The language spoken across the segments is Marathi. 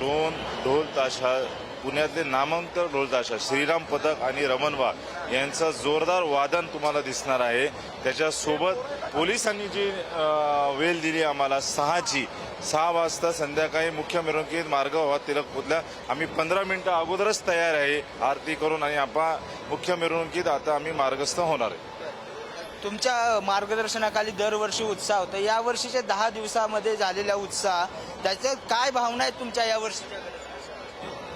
दोन ढोल ताशा पुण्यातले नामांतर ढोल ताशा श्रीराम पथक आणि रमण वाघ यांचं जोरदार वादन तुम्हाला दिसणार आहे. त्याच्यासोबत पोलिसांनी जी वेल दिली आम्हाला सहाची सहा वाजता संध्याकाळी मुख्य मिरवणुकीत मार्ग व्हा तिलक पुतल्या आम्ही पंधरा मिनिटं अगोदरच तयार आहे आरती करून आणि आपण मुख्य मिरवणुकीत आता आम्ही मार्गस्थ होणार आहे. तुमच्या मार्गदर्शनाखाली दरवर्षी उत्साह होता. या वर्षीच्या दहा दिवसामध्ये झालेला उत्साह त्याच्या काय भावना आहेत तुमच्या या वर्षीच्या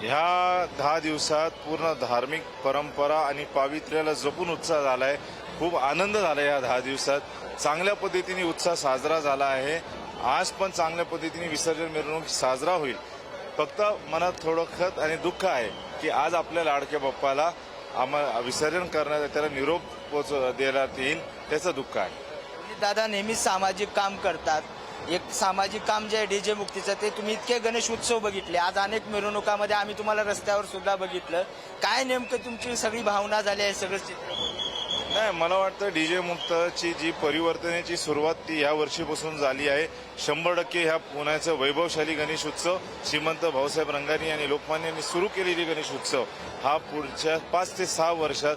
ह्या दहा दिवसात पूर्ण धार्मिक परंपरा आणि पावित्र्याला जपून उत्साह झालाय. खूप आनंद झाला या दहा दिवसात. चांगल्या पद्धतीने उत्साह साजरा झाला आहे. आज पण चांगल्या पद्धतीने विसर्जन मिरवणूक साजरा होईल. फक्त मनात थोडं खत आणि दुःख आहे की आज आपल्या लाडक्या बाप्पाला आम्हाला विसर्जन करण्यात त्याला निरोप पोच देण्यात येईल त्याचं दुःख आहे. आणि दादा नेहमीच सामाजिक काम करतात. एक सामाजिक काम जे आहे डीजे मुक्तीचं ते तुम्ही इतके गणेश उत्सव बघितले. आज अनेक मिरवणुकामध्ये आम्ही तुम्हाला रस्त्यावर सुद्धा बघितलं. काय नेमकं तुमची सगळी भावना झाली आहे सगळं चित्र? नाही मला वाटतं डीजे मुक्तची जी परिवर्तनाची सुरुवात ती ह्या वर्षीपासून झाली आहे. शंभर टक्के ह्या पुण्याचं वैभवशाली गणेश उत्सव श्रीमंत भाऊसाहेब रंगारी आणि लोकमान्य यांनी सुरू केलेली गणेश उत्सव हा पुढच्या पाच ते सहा वर्षात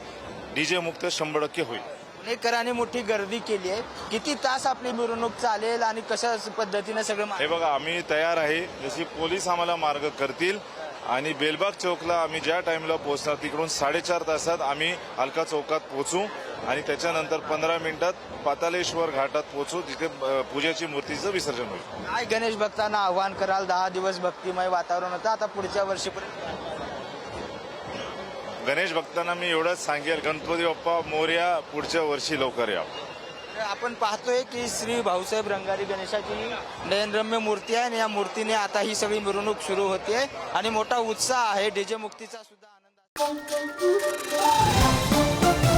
डीजे मुक्त शंभर टक्के होईल. पुणेकरांनी मोठी गर्दी केली आहे. किती तास आपली मिरवणूक चालेल आणि कशा पद्धतीने सगळं मा- हे बघा आम्ही तयार आहे. जशी पोलीस आम्हाला मार्ग करतील आणि बेलबाग चौकला आम्ही ज्या टाइमला पोहोचणार तिकडून साडेचार तासात आम्ही अलका चौकात पोहोचू आणि त्याच्यानंतर पंधरा मिनिटात पातालेश्वर घाटात पोहोचू तिथे अ, पूजेची मूर्तीचं विसर्जन होईल. काय गणेश भक्तांना आव्हान कराल? दहा दिवस भक्तिमय वातावरण होतं. आता पुढच्या वर्षीपर्यंत गणेश भक्तांना मी एवढंच सांगेल गणपती बाप्पा मोर्या पुढच्या वर्षी लवकर या आपण पाहतोय की श्री भाऊसाहेब रंगारी गणेशाची नयनरम्य मूर्ती आहे आणि या मूर्तीने आता ही सगळी मिरवणूक सुरू होते आणि मोठा उत्साह आहे डीजे मुक्तीचा सुद्धा आनंद आहे.